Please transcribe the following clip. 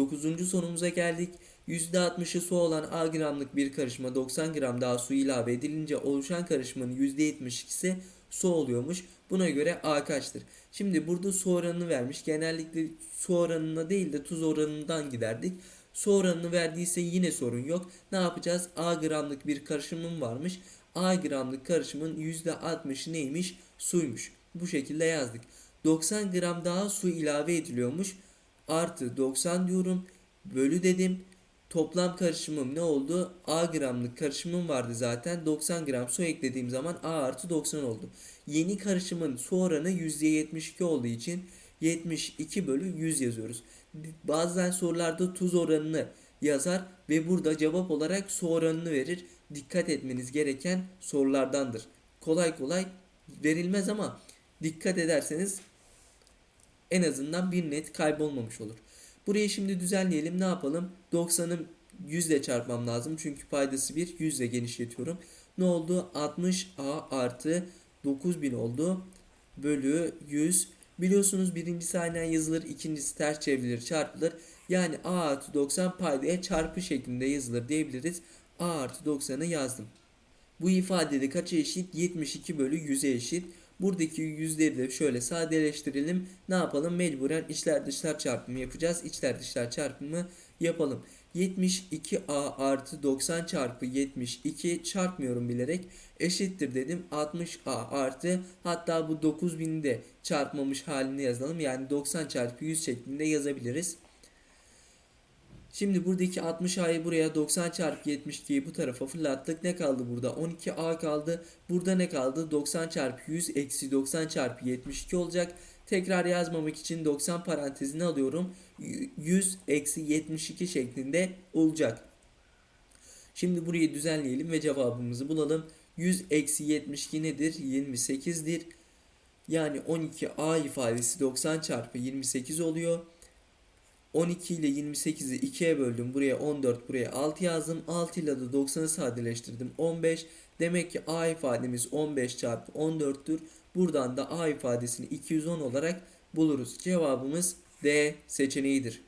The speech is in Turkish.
Dokuzuncu sorumuza geldik. %60'ı su olan A gramlık bir karışıma 90 gram daha su ilave edilince oluşan karışımın %72'si su oluyormuş. Buna göre A kaçtır? Şimdi burada su oranını vermiş. Genellikle su oranına değil de tuz oranından giderdik. Su oranını verdiyse yine sorun yok. Ne yapacağız? A gramlık bir karışımım varmış. A gramlık karışımın %60'ı neymiş? Suymuş. Bu şekilde yazdık. 90 gram daha su ilave ediliyormuş. Artı 90 diyorum. Bölü dedim. Toplam karışımım ne oldu? A gramlık karışımım vardı zaten. 90 gram su eklediğim zaman A artı 90 oldu. Yeni karışımın su oranı %72 olduğu için 72 bölü 100 yazıyoruz. Bazen sorularda tuz oranını yazar ve burada cevap olarak su oranını verir. Dikkat etmeniz gereken sorulardandır. Kolay kolay verilmez ama dikkat ederseniz en azından bir net kaybolmamış olur. Burayı şimdi düzenleyelim. Ne yapalım? 90'ı 100 ile çarpmam lazım. Çünkü paydası 1. 100 ile genişletiyorum. Ne oldu? 60A artı 9000 oldu. Bölü 100. Biliyorsunuz birincisi aynen yazılır. ikincisi ters çevrilir çarpılır. Yani A artı 90 paydaya çarpı şeklinde yazılır diyebiliriz. A artı 90'ı yazdım. Bu ifadede kaça eşit? 72 bölü 100'e eşit. Buradaki yüzleri de şöyle sadeleştirelim. Ne yapalım? Mecburen içler dışlar çarpımı yapacağız. İçler dışlar çarpımı yapalım. 72a artı 90 çarpı 72 çarpmıyorum bilerek eşittir dedim 60a artı hatta bu 9000'i de çarpmamış halini yazalım yani 90 çarpı 100 şeklinde yazabiliriz. Şimdi buradaki 60a'yı buraya 90 çarpı 72'yi bu tarafa fırlattık. Ne kaldı burada? 12a kaldı. Burada ne kaldı? 90 çarpı 100 eksi 90 çarpı 72 olacak. Tekrar yazmamak için 90 parantezini alıyorum. 100 eksi 72 şeklinde olacak. Şimdi burayı düzenleyelim ve cevabımızı bulalım. 100 eksi 72 nedir? 28'dir. Yani 12a ifadesi 90 çarpı 28 oluyor. 12 ile 28'i 2'ye böldüm. Buraya 14, buraya 6 yazdım. 6 ile de 90'ı sadeleştirdim. 15. Demek ki A ifademiz 15 çarpı 14'tür. Buradan da A ifadesini 210 olarak buluruz. Cevabımız D seçeneğidir.